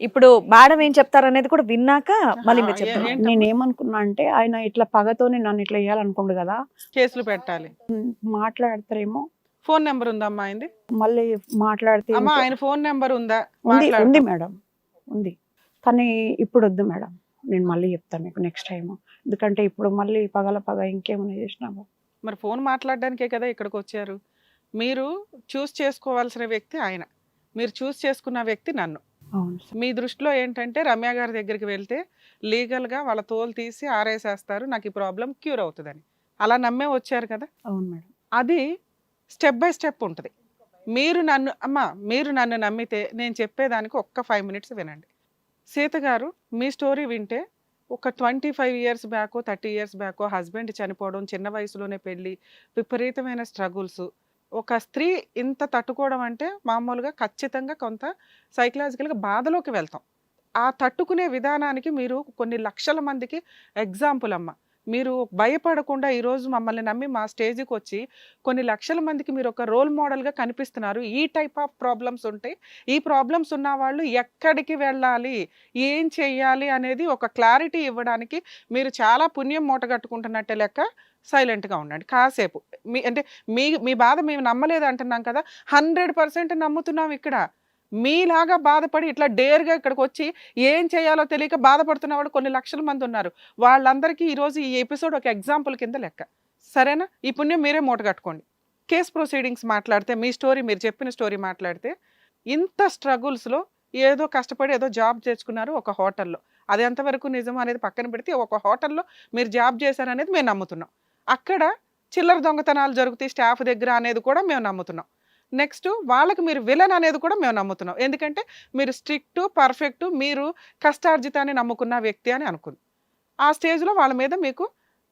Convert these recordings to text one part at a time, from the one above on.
ఇప్పుడు మేడం ఏం చెప్తారు అనేది కూడా విన్నాక మళ్ళీ మీరు చెప్తారు ఏంటమ్మా? నేను ఏమనుకున్నా అంటే ఆయన ఇట్లా పగతోని నన్ను ఇట్లా వేయాలనుకోండు కదా. కేసులు పెట్టాలి. మాట్లాడతారేమో. ఫోన్ నెంబర్ ఉందా అమ్మా ఆయనది? మళ్ళీ మాట్లాడితే అమ్మా ఆయన ఫోన్ నెంబర్ ఉందా? ఉంది. ఉంది మేడం ఉంది. కానీ ఇప్పుడు వద్దు మేడం నేను మళ్ళీ చెప్తాను మీకు నెక్స్ట్ టైం ఎందుకంటే ఇప్పుడు మళ్ళీ పగల పగ ఇంకేమైనా చేసినాము. మరి ఫోన్ మాట్లాడడానికే కదా ఇక్కడికి వచ్చారు. మీరు చూస్ చేసుకోవాల్సిన వ్యక్తి ఆయన. మీరు చూస్ చేసుకున్న వ్యక్తి నన్ను. మీ దృష్టిలో ఏంటంటే రమ్య గారి దగ్గరికి వెళ్తే లీగల్గా వాళ్ళ తోలు తీసి ఆరేసేస్తారు నాకు ఈ ప్రాబ్లం క్యూర్ అవుతుందని. అలా నమ్మే వచ్చారు కదా? అవును మేడం. అది స్టెప్ బై స్టెప్ ఉంటుంది. మీరు నన్ను అమ్మా మీరు నన్ను నమ్మితే నేను చెప్పేదానికి ఒక్క ఫైవ్ మినిట్స్ వినండి. సీత గారు మీ స్టోరీ వింటే ఒక twenty five years back thirty years back husband చనిపోవడం చిన్న వయసులోనే పెళ్ళి విపరీతమైన స్ట్రగుల్స్ ఒక స్త్రీ ఇంత తట్టుకోవడం అంటే మామూలుగా ఖచ్చితంగా కొంత సైకలాజికల్గా బాధలోకి వెళ్తాం. ఆ తట్టుకునే విధానానికి మీరు కొన్ని లక్షల మందికి ఎగ్జాంపుల్ అమ్మ. మీరు భయపడకుండా ఈరోజు మమ్మల్ని నమ్మి మా స్టేజ్కి వచ్చి కొన్ని లక్షల మందికి మీరు ఒక రోల్ మోడల్గా కనిపిస్తున్నారు. ఈ టైప్ ఆఫ్ ప్రాబ్లమ్స్ ఉంటే ఈ ప్రాబ్లమ్స్ ఉన్న వాళ్ళు ఎక్కడికి వెళ్ళాలి? ఏం చేయాలి? అనేది ఒక క్లారిటీ ఇవ్వడానికి మీరు చాలా పుణ్యం మూటగట్టుకుంటున్నట్టే లెక్క సైలెంట్గా ఉండండి. కాసేపు. మీ అంటే మీ మీ బాధ మేము నమ్మలేదు అంటున్నాం కదా హండ్రెడ్ పర్సెంట్ నమ్ముతున్నాం ఇక్కడ. మీలాగా బాధపడి ఇట్లా డేర్గా ఇక్కడికి వచ్చి ఏం చేయాలో తెలియక బాధపడుతున్న వాళ్ళు కొన్ని లక్షల మంది ఉన్నారు. వాళ్ళందరికీ ఈరోజు ఈ ఎపిసోడ్ ఒక ఎగ్జాంపుల్ కింద లెక్క. సరేనా? ఈ పుణ్యం మీరే మూట కట్టుకోండి. కేస్ ప్రొసీడింగ్స్ మాట్లాడితే మీ స్టోరీ మీరు చెప్పిన స్టోరీ మాట్లాడితే ఇంత స్ట్రగుల్స్లో ఏదో కష్టపడి ఏదో జాబ్ చేసుకున్నారు ఒక హోటల్లో. అది ఎంతవరకు నిజం అనేది పక్కన పెడితే ఒక హోటల్లో మీరు జాబ్ చేశారనేది మేము నమ్ముతున్నాం. అక్కడ చిల్లర దొంగతనాలు జరుగుతాయి స్టాఫ్ దగ్గర అనేది కూడా మేము నమ్ముతున్నాం. నెక్స్ట్ వాళ్ళకి మీరు విలన్ అనేది కూడా మేము నమ్ముతున్నాం. ఎందుకంటే మీరు స్ట్రిక్ట్ పర్ఫెక్ట్ మీరు కష్టార్జితాన్ని నమ్ముకున్న వ్యక్తి అని అనుకుంది. ఆ స్టేజ్లో వాళ్ళ మీద మీకు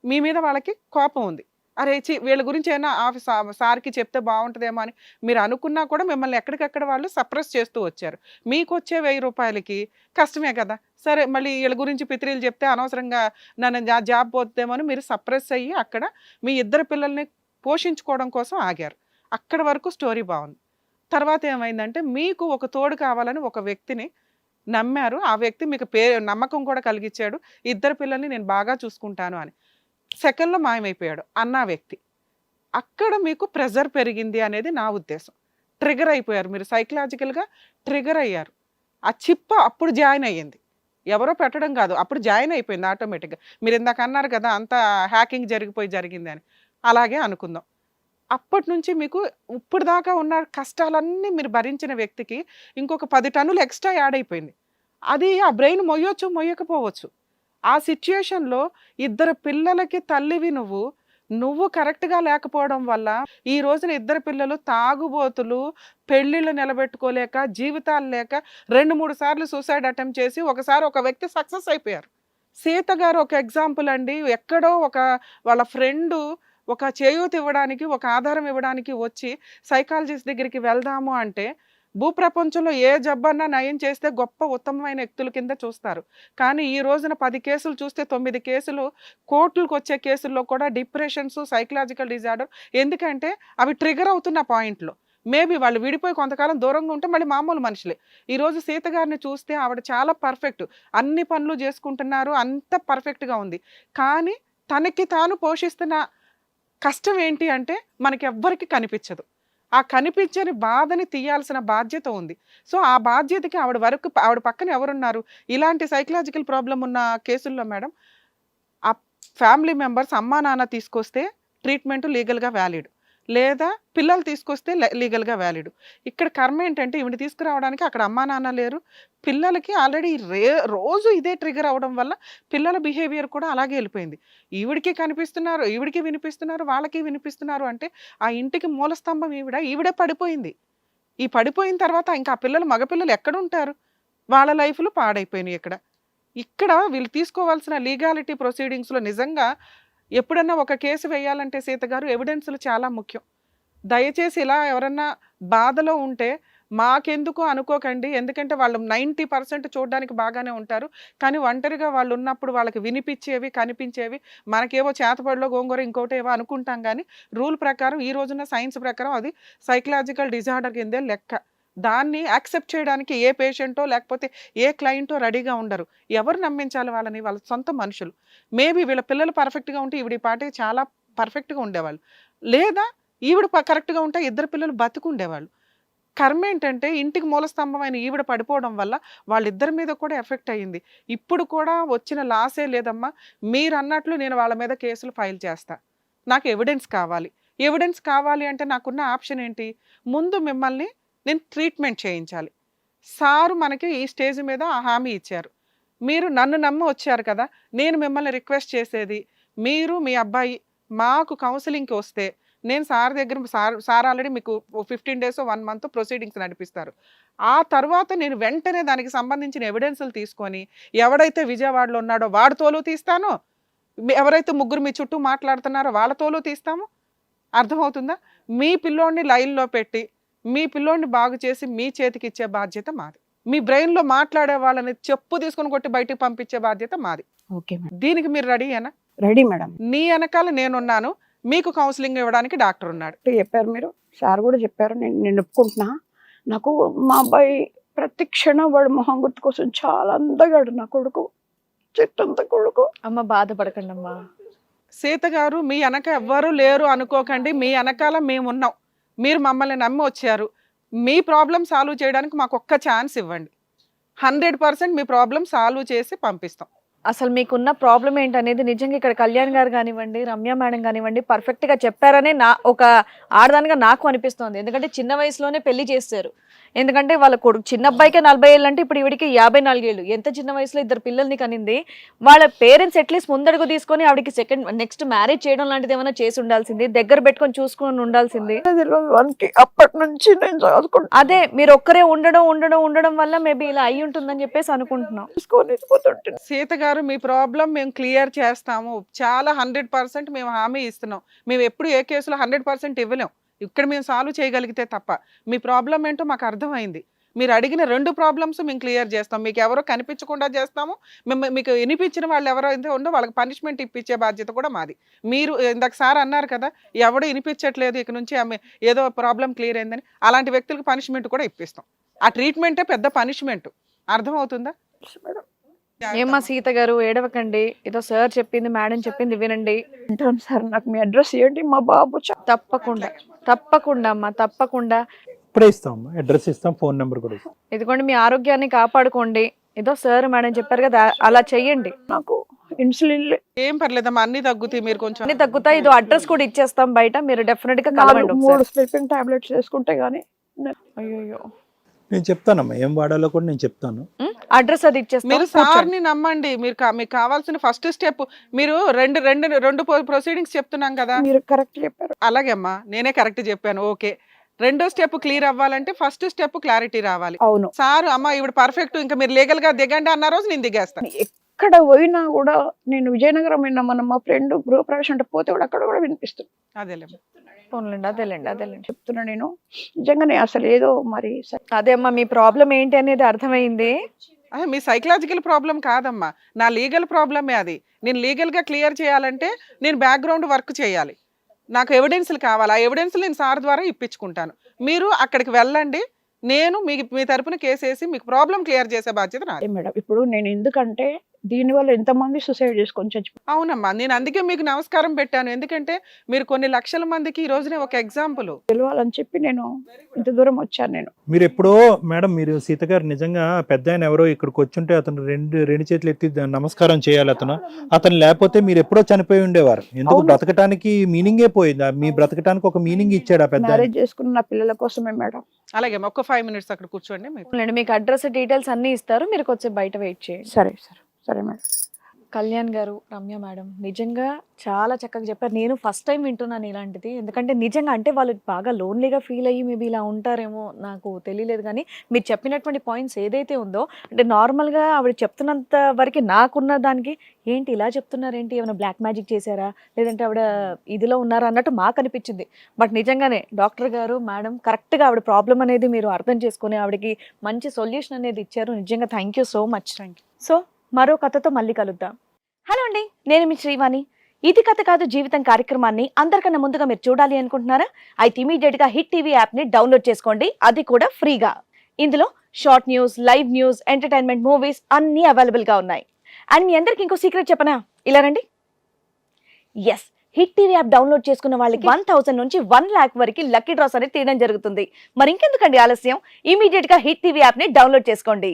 మీ మీద వాళ్ళకి కోపం ఉంది. అరే చి వీళ్ళ గురించి అయినా ఆఫీస్ సార్కి చెప్తే బాగుంటుందేమో అని మీరు అనుకున్నా కూడా మిమ్మల్ని ఎక్కడికక్కడ వాళ్ళు సప్రెస్ చేస్తూ వచ్చారు. మీకు వచ్చే వెయ్యి రూపాయలకి కష్టమే కదా. సరే మళ్ళీ వీళ్ళ గురించి పిత్రీలు చెప్తే అనవసరంగా నన్ను జాబ్ పోతుందేమో అని మీరు సప్రెస్ అయ్యి అక్కడ మీ ఇద్దరు పిల్లల్ని పోషించుకోవడం కోసం ఆగారు. అక్కడ వరకు స్టోరీ బాగుంది తర్వాత ఏమైందంటే మీకు ఒక తోడు కావాలని ఒక వ్యక్తిని నమ్మారు. ఆ వ్యక్తి మీకు పే నమ్మకం కూడా కలిగించాడు ఇద్దరు పిల్లల్ని నేను బాగా చూసుకుంటాను అని. సెకండ్లో మాయమైపోయాడు అన్న వ్యక్తి. అక్కడ మీకు ప్రెజర్ పెరిగింది అనేది నా ఉద్దేశం. ట్రిగర్ అయిపోయారు మీరు సైకలాజికల్గా ట్రిగర్ అయ్యారు. ఆ చిప్ప అప్పుడు జాయిన్ అయ్యింది. ఎవరో పెట్టడం కాదు అప్పుడు జాయిన్ అయిపోయింది ఆటోమేటిక్గా. మీరు ఇందాక అన్నారు కదా అంత హ్యాకింగ్ జరిగిపోయి జరిగింది అని. అలాగే అనుకుందాం. అప్పటి నుంచి మీకు ఇప్పుడు దాకా ఉన్న కష్టాలన్నీ మీరు భరించిన వ్యక్తికి ఇంకొక పది టన్నులు ఎక్స్ట్రా యాడ్ అయిపోయింది. అది ఆ బ్రెయిన్ మొయ్యొచ్చు మొయ్యకపోవచ్చు. ఆ సిచ్యుయేషన్లో ఇద్దరు పిల్లలకి తల్లివి నువ్వు. నువ్వు కరెక్ట్గా లేకపోవడం వల్ల ఈ రోజున ఇద్దరు పిల్లలు తాగుబోతులు పెళ్ళిళ్ళు నిలబెట్టుకోలేక జీవితాలు లేక రెండు మూడు సార్లు సూసైడ్ అటెంప్ట్ చేసి ఒకసారి ఒక వ్యక్తి సక్సెస్ అయిపోయారు. సీత గారు ఒక ఎగ్జాంపుల్ అండి. ఎక్కడో ఒక వాళ్ళ ఫ్రెండు ఒక చేయూత ఇవ్వడానికి ఒక ఆధారం ఇవ్వడానికి వచ్చి సైకాలజిస్ట్ దగ్గరికి వెళ్దాము అంటే భూప్రపంచంలో ఏ జబ్బన్నా నయం చేస్తే గొప్ప ఉత్తమమైన వ్యక్తుల కింద చూస్తారు. కానీ ఈ రోజున పది కేసులు చూస్తే తొమ్మిది కేసులు కోర్టులకు వచ్చే కేసుల్లో కూడా డిప్రెషన్స్ సైకలాజికల్ డిజార్డర్ ఎందుకంటే అవి ట్రిగర్ అవుతున్న పాయింట్లో. మేబీ వాళ్ళు విడిపోయి కొంతకాలం దూరంగా ఉంటే మళ్ళీ మామూలు మనుషులే. ఈరోజు సీత గారిని చూస్తే ఆవిడ చాలా పర్ఫెక్ట్. అన్ని పనులు చేసుకుంటున్నారు అంత పర్ఫెక్ట్గా ఉంది. కానీ తనకి తాను పోషిస్తున్న కష్టం ఏంటి అంటే మనకి ఎవ్వరికి కనిపించదు. ఆ కనిపించని బాధని తీయాల్సిన బాధ్యత ఉంది. సో ఆ బాధ్యతకి ఆవిడ వరకు ఆవిడ పక్కన ఎవరున్నారు? ఇలాంటి సైకలాజికల్ ప్రాబ్లం ఉన్న కేసుల్లో మేడం ఆ ఫ్యామిలీ మెంబర్స్ అమ్మా నాన్న తీసుకొస్తే ట్రీట్మెంట్ లీగల్గా వ్యాలిడ్. లేదా పిల్లలు తీసుకొస్తే లీగల్గా వ్యాలిడ్. ఇక్కడ కర్మ ఏంటంటే ఇవిని తీసుకురావడానికి అక్కడ అమ్మా నాన్న లేరు. పిల్లలకి ఆల్రెడీ రే రోజు ఇదే ట్రిగర్ అవడం వల్ల పిల్లల బిహేవియర్ కూడా అలాగే వెళ్ళిపోయింది. ఈవిడికి కనిపిస్తున్నారు ఈవిడికి వినిపిస్తున్నారు వాళ్ళకి వినిపిస్తున్నారు అంటే ఆ ఇంటికి మూలస్తంభం ఈవిడ ఈవిడే పడిపోయింది. ఈ పడిపోయిన తర్వాత ఇంకా ఆ పిల్లలు మగపిల్లలు ఎక్కడ ఉంటారు వాళ్ళ లైఫ్లు పాడైపోయినాయి ఇక్కడ. ఇక్కడ వీళ్ళు తీసుకోవాల్సిన లీగాలిటీ ప్రొసీడింగ్స్లో నిజంగా ఎప్పుడన్నా ఒక కేసు వేయాలంటే సీత గారు ఎవిడెన్స్లు చాలా ముఖ్యం. దయచేసి ఇలా ఎవరన్నా బాధలో ఉంటే మాకెందుకు అనుకోకండి. ఎందుకంటే వాళ్ళు నైంటీ పర్సెంట్ చూడడానికి బాగానే ఉంటారు. కానీ ఒంటరిగా వాళ్ళు ఉన్నప్పుడు వాళ్ళకి వినిపించేవి కనిపించేవి. మనకేవో చేతపడిలో గోంగూర ఇంకోటి ఏవో అనుకుంటాం కానీ రూల్ ప్రకారం ఈ రోజున సైన్స్ ప్రకారం అది సైకలాజికల్ డిజార్డర్ కిందే లెక్క. దాన్ని యాక్సెప్ట్ చేయడానికి ఏ పేషెంటో లేకపోతే ఏ క్లయింటో రెడీగా ఉండరు. ఎవరు నమ్మించాలి వాళ్ళని? వాళ్ళ సొంత మనుషులు. మేబీ వీళ్ళ పిల్లలు పర్ఫెక్ట్గా ఉంటే ఈవిడ పాటే చాలా పర్ఫెక్ట్గా ఉండేవాళ్ళు. లేదా ఈవిడ ప- కరెక్ట్గా ఉంటే ఇద్దరు పిల్లలు బతుకుండేవాళ్ళు. కర్మ ఏంటంటే ఇంటికి మూలస్తంభమైన ఈవిడ పడిపోవడం వల్ల వాళ్ళిద్దరి మీద కూడా ఎఫెక్ట్ అయ్యింది. ఇప్పుడు కూడా వచ్చిన లాసే లేదమ్మా. మీరు అన్నట్లు నేను వాళ్ళ మీద కేసులు ఫైల్ చేస్తా. నాకు ఎవిడెన్స్ కావాలి. ఎవిడెన్స్ కావాలి అంటే నాకున్న ఆప్షన్ ఏంటి? ముందు మిమ్మల్ని నేను ట్రీట్మెంట్ చేయించాలి. సారు మనకి ఈ స్టేజ్ మీద ఆ హామీ ఇచ్చారు. మీరు నన్ను నమ్మి వచ్చారు కదా నేను మిమ్మల్ని రిక్వెస్ట్ చేసేది మీరు మీ అబ్బాయి మాకు కౌన్సిలింగ్కి వస్తే నేను సార్ దగ్గర సార్ సార్ ఆల్రెడీ మీకు fifteen days one month proceedings నడిపిస్తారు. ఆ తర్వాత నేను వెంటనే దానికి సంబంధించిన ఎవిడెన్సులు తీసుకొని ఎవడైతే విజయవాడలో ఉన్నాడో వాడితోలు తీస్తానో. ఎవరైతే ముగ్గురు మీ చుట్టూ మాట్లాడుతున్నారో వాళ్ళతోలు తీస్తాము. అర్థమవుతుందా? మీ పిల్లోడిని లైన్లో పెట్టి మీ పిల్లోడిని బాగు చేసి మీ చేతికి ఇచ్చే బాధ్యత మాది. మీ బ్రెయిన్లో మాట్లాడే వాళ్ళని చెప్పు తీసుకొని కొట్టి బయటికి పంపించే బాధ్యత మాది. Okay madam. దీనికి మీరు రెడీ అనా రెడీ మేడం. నీ వెనకాల నేనున్నాను మీకు కౌన్సిలింగ్ ఇవ్వడానికి డాక్టర్ ఉన్నాడు. చెప్పారు మీరు సార్ కూడా చెప్పారు నేను నేను ఒప్పుకుంటున్నా. నాకు మా అబ్బాయి ప్రతి క్షణం వాడు మొహం గుర్తు కోసం చాలా అందగాడు నా కొడుకు చెట్టంత కొడుకు. అమ్మ బాధపడకండి అమ్మా సీత గారు మీ వెనక ఎవ్వరూ లేరు అనుకోకండి మీ వెనకాల మేము ఉన్నాం మీరు మమ్మల్ని నమ్మి వచ్చారు. మీ ప్రాబ్లం సాల్వ్ చేయడానికి మాకు ఒక్క ఛాన్స్ ఇవ్వండి. హండ్రెడ్ పర్సెంట్ మీ ప్రాబ్లం సాల్వ్ చేసి పంపిస్తాం. అసలు మీకున్న ప్రాబ్లం ఏంటనేది నిజంగా ఇక్కడ కళ్యాణ్ గారు కానివ్వండి రమ్య మేడం కానివ్వండి పర్ఫెక్ట్గా చెప్పారనే నా ఒక ఆడదానిగా నాకు అనిపిస్తోంది. ఎందుకంటే చిన్న వయసులోనే పెళ్ళి చేస్తారు ఎందుకంటే వాళ్ళ కొడుకు చిన్న అబ్బాయికే నలభై ఏళ్ళు అంటే ఇప్పుడు ఈవిడికి యాభై నాలుగేళ్ళు ఎంత చిన్న వయసులో ఇద్దరు పిల్లల్ని కనింది? వాళ్ళ పేరెంట్స్ అట్లీస్ట్ ముందడుగు తీసుకొని ఆవిడకి సెకండ్ నెక్స్ట్ మ్యారేజ్ చేయడం లాంటిది ఏమైనా చేసి ఉండాల్సింది? దగ్గర పెట్టుకొని చూసుకొని ఉండాల్సింది? అప్పటి నుంచి అదే మీరు ఒక్కరే ఉండడం ఉండడం ఉండడం వల్ల మేబీ ఇలా అయి ఉంటుందని చెప్పేసి అనుకుంటున్నాం. సీత గారు మీ ప్రాబ్లం మేము క్లియర్ చేస్తాము. చాలా హండ్రెడ్ పర్సెంట్ మేము హామీ ఇస్తున్నాం. మేము ఎప్పుడు ఏ కేసులో హండ్రెడ్ పర్సెంట్ ఇవ్వలేం. ఇక్కడ మేము సాల్వ్ చేయగలిగితే తప్ప. మీ ప్రాబ్లం ఏంటో మాకు అర్థమైంది. మీరు అడిగిన రెండు ప్రాబ్లమ్స్ మేము క్లియర్ చేస్తాం. మీకు ఎవరో కనిపించకుండా చేస్తాము. మేము మీకు వినిపించిన వాళ్ళు ఎవరో అయితే ఉందో వాళ్ళకి పనిష్మెంట్ ఇప్పించే బాధ్యత కూడా మాది. మీరు ఇందాక సార్ అన్నారు కదా ఎవడో వినిపించట్లేదు ఇక నుంచి ఆమె ఏదో ప్రాబ్లం క్లియర్ అయిందని. అలాంటి వ్యక్తులకు పనిష్మెంట్ కూడా ఇప్పిస్తాం. ఆ ట్రీట్మెంటే పెద్ద పనిష్మెంట్. అర్థమవుతుందా? మేడం ఏమ్మా సీత గారు ఏడవకండి. ఏదో సార్ చెప్పింది మేడం చెప్పింది వినండి. అంటాను సార్ నాకు మీ అడ్రస్ ఇవ్వండి మా బాబు చా- తప్పకుండా తప్పకుండా అమ్మా తప్పకుండా. ఇప్పుడే ఇస్తాం అడ్రస్ ఇస్తాం ఫోన్ నెంబర్ కూడా ఇస్తాం. ఇదిగోండి మీ ఆరోగ్యాన్ని కాపాడుకోండి. ఏదో సార్ మేడం చెప్పారు కదా అలా చెయ్యండి. నాకు ఇన్సులిన్ లే- ఏం పర్లేదమ్మా అన్ని తగ్గుతాయి మీరు కొంచెం. అన్ని తగ్గుతాయి. ఇదో అడ్రస్ కూడా ఇచ్చేస్తాం బయట మీరు డెఫినెట్గా నాలుగు కలవండి మూడు ఒకసారి స్లీపింగ్ టాబ్లెట్స్ వేసుకుంటే గానీ అయ్యో నేను చెప్తానమ్మా ఏం వాడాలో కూడా నేను చెప్తాను. అడ్రస్ అది ఇచ్చేస్తాం. మీరు. సార్ని నమ్మండి. మీరు మీకు కావాల్సిన ఫస్ట్ స్టెప్ మీరు రెండు రెండు రెండు ప్రొసీడింగ్స్ చెప్తున్నాం కదా. మీరు కరెక్ట్ చెప్పారు. అలాగే అమ్మా నేనే కరెక్ట్ చెప్పాను. ఓకే. రెండో స్టెప్ క్లియర్ అవ్వాలంటే ఫస్ట్ స్టెప్ క్లారిటీ రావాలి. అవును. సార్ అమ్మ ఇవిడ పర్ఫెక్ట్ ఇంకా మీరు లీగల్గా దిగండి అన్న రోజు నేను దిగేస్తాను ఎక్కడ పోయినా కూడా నేను విజయనగరం విన్నా మన మా ఫ్రెండ్ గృహప్రవేశం అంటే పోతే కూడా అక్కడ కూడా వినిపిస్తుంది. అదేలే పోన్లేండి అదేలేండి అదేలేండి. చెప్తున్నా నేను. నిజంగానే అసలు ఏదో మరి అదే అమ్మా మీ ప్రాబ్లం ఏంటి అనేది అర్థమైంది. మీ సైకలాజికల్ ప్రాబ్లం కాదమ్మా. నా లీగల్ ప్రాబ్లమే అది. నేను లీగల్గా క్లియర్ చేయాలంటే నేను బ్యాక్గ్రౌండ్ వర్క్ చేయాలి. నాకు ఎవిడెన్స్లు కావాలి. ఆ ఎవిడెన్స్లు నేను సార్ ద్వారా ఇప్పించుకుంటాను. మీరు అక్కడికి వెళ్ళండి. నేను మీ మీ తరపున కేసు వేసి మీకు ప్రాబ్లం క్లియర్ చేసే బాధ్యత నాది. మేడం ఇప్పుడు నేను ఎందుకంటే దీనివల్ల ఎంతమంది సూసైడ్ చేసుకొని చచ్చిపో? అవునమ్మా నేను అందుకే మీకు నమస్కారం పెట్టాను. ఎందుకంటే మీరు కొన్ని లక్షల మందికి ఈ రోజునే ఒక ఎగ్జాంపుల్ తెలియాలని చెప్పి నేను ఇంత దూరం వచ్చాను నేను. మీరు ఎప్పుడో మేడం మీరు సీత గారు నిజంగా పెద్ద ఆయన ఎవరో ఇక్కడికి వచ్చుంటే అతను రెండు రెండు చేతులు ఎత్తి నమస్కారం చేయాలి అతను. అతను లేకపోతే మీరు ఎప్పుడో చనిపోయి ఉండేవారు. ఎందుకు. బ్రతకటానికి మీనింగే పోయింది. మీ బ్రతకటానికి ఒక మీనింగ్ ఇచ్చాడు ఆ పెద్ద. మ్యారేజ్ చేసుకున్న నా పిల్లల కోసమే మేడం. అలాగే ఒక్క ఫైవ్ మినిట్స్ అక్కడ కూర్చోండి. మీకు అడ్రస్ డీటెయిల్స్ అన్ని ఇస్తారు. మీరు కొంచెం బయట వెయిట్ చేయండి. సరే సరే. సరే మేడం. కళ్యాణ్ గారు రమ్య మేడం నిజంగా చాలా చక్కగా చెప్పారు. నేను ఫస్ట్ టైం వింటున్నాను ఇలాంటిది. ఎందుకంటే నిజంగా అంటే వాళ్ళు బాగా లోన్లీగా ఫీల్ అయ్యి మేబీ ఇలా ఉంటారేమో నాకు తెలియలేదు కానీ మీరు చెప్పినటువంటి పాయింట్స్ ఏదైతే ఉందో అంటే నార్మల్గా ఆవిడ చెప్తున్నంత వరకు నాకున్న దానికి ఏంటి ఇలా చెప్తున్నారు ఏంటి ఏమైనా బ్లాక్ మ్యాజిక్ చేశారా? లేదంటే ఆవిడ ఇదిలో ఉన్నారా అన్నట్టు మాకు అనిపించింది. బట్ నిజంగానే డాక్టర్ గారు మేడం కరెక్ట్గా ఆవిడ ప్రాబ్లం అనేది మీరు అర్థం చేసుకొని ఆవిడకి మంచి సొల్యూషన్ అనేది ఇచ్చారు. నిజంగా thank you so much thank you so మరో కథతో మళ్ళీ కలుద్దాం. హలో అండి నేను మీ శ్రీవాణి. ఇది కథ కాదు జీవితం కార్యక్రమాన్ని అందరికన్నా ముందుగా మీరు చూడాలి అనుకుంటున్నారా? అయితే ఇమీడియట్గా హిట్ టీవీ యాప్ని డౌన్లోడ్ చేసుకోండి. అది కూడా ఫ్రీగా. ఇందులో short news live news entertainment movies అన్ని అవైలబుల్గా ఉన్నాయి. అండ్ మీ అందరికి ఇంకో సీక్రెట్ చెప్పనా? ఇలా రండి. S hit TV app download చేసుకున్న వాళ్ళకి వన్ థౌసండ్ నుంచి వన్ లాక్ వరకు లక్కీ డ్రాస్ అనేది తీయడం జరుగుతుంది. మరి ఇంకెందుకండి ఆలస్యం? ఇమీడియట్గా హిట్ టీవీ యాప్ని డౌన్లోడ్ చేసుకోండి.